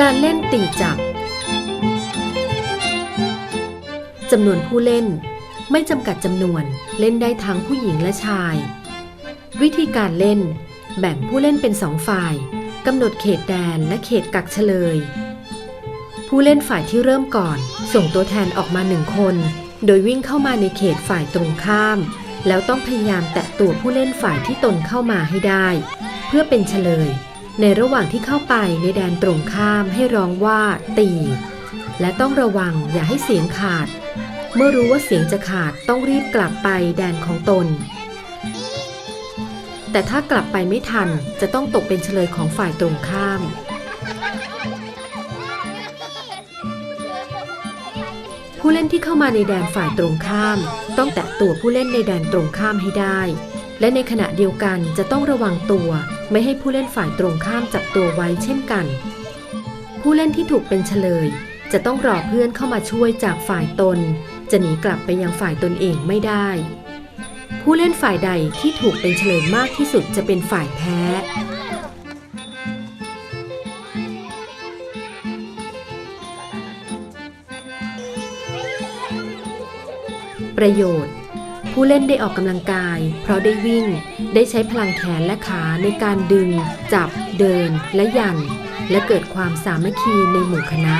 การเล่นตีจับจำนวนผู้เล่นไม่จำกัดจำนวนเล่นได้ทั้งผู้หญิงและชาย วิธีการเล่น แบ่งผู้เล่นเป็นสองฝ่ายกำหนดเขตแดนและเขตกักเฉลย ผู้เล่นฝ่ายที่เริ่มก่อน ส่งตัวแทนออกมาหนึ่งคน โดยวิ่งเข้ามาในเขตฝ่ายตรงข้าม แล้วต้องพยายามแตะตัวผู้เล่นฝ่ายที่ตนเข้ามาให้ได้ เพื่อเป็นเฉลย ในระหว่างที่เข้าไปในแดนตรงข้ามให้ร้องว่าตี และต้องระวังอย่าให้เสียงขาด เมื่อรู้ว่าเสียงจะขาดต้องรีบกลับไปแดนของตน แต่ถ้ากลับไปไม่ทันจะต้องตกเป็นเฉลยของฝ่ายตรงข้าม ผู้เล่นที่เข้ามาในแดนฝ่ายตรงข้าม ต้องแตะตัวผู้เล่นในแดนตรงข้ามให้ได้ และในขณะเดียวกันจะต้องระวังตัว ไม่ให้ผู้เล่นฝ่ายตรงข้ามจับตัวไว้เช่นกัน ผู้เล่นที่ถูกเป็นเฉลย จะต้องรอเพื่อนเข้ามาช่วยจากฝ่ายตน จะหนีกลับไปยังฝ่ายตนเองไม่ได้ ผู้เล่นฝ่ายใดที่ถูกเป็นเฉลยมากที่สุดจะเป็นฝ่ายแพ้ ประโยชน์ ผู้เล่นได้ออกกำลังกาย เพราะได้วิ่ง ได้ใช้พลังแขนและขาในการดึง จับ เดิน และยัน และเกิดความสามัคคีในหมู่คณะ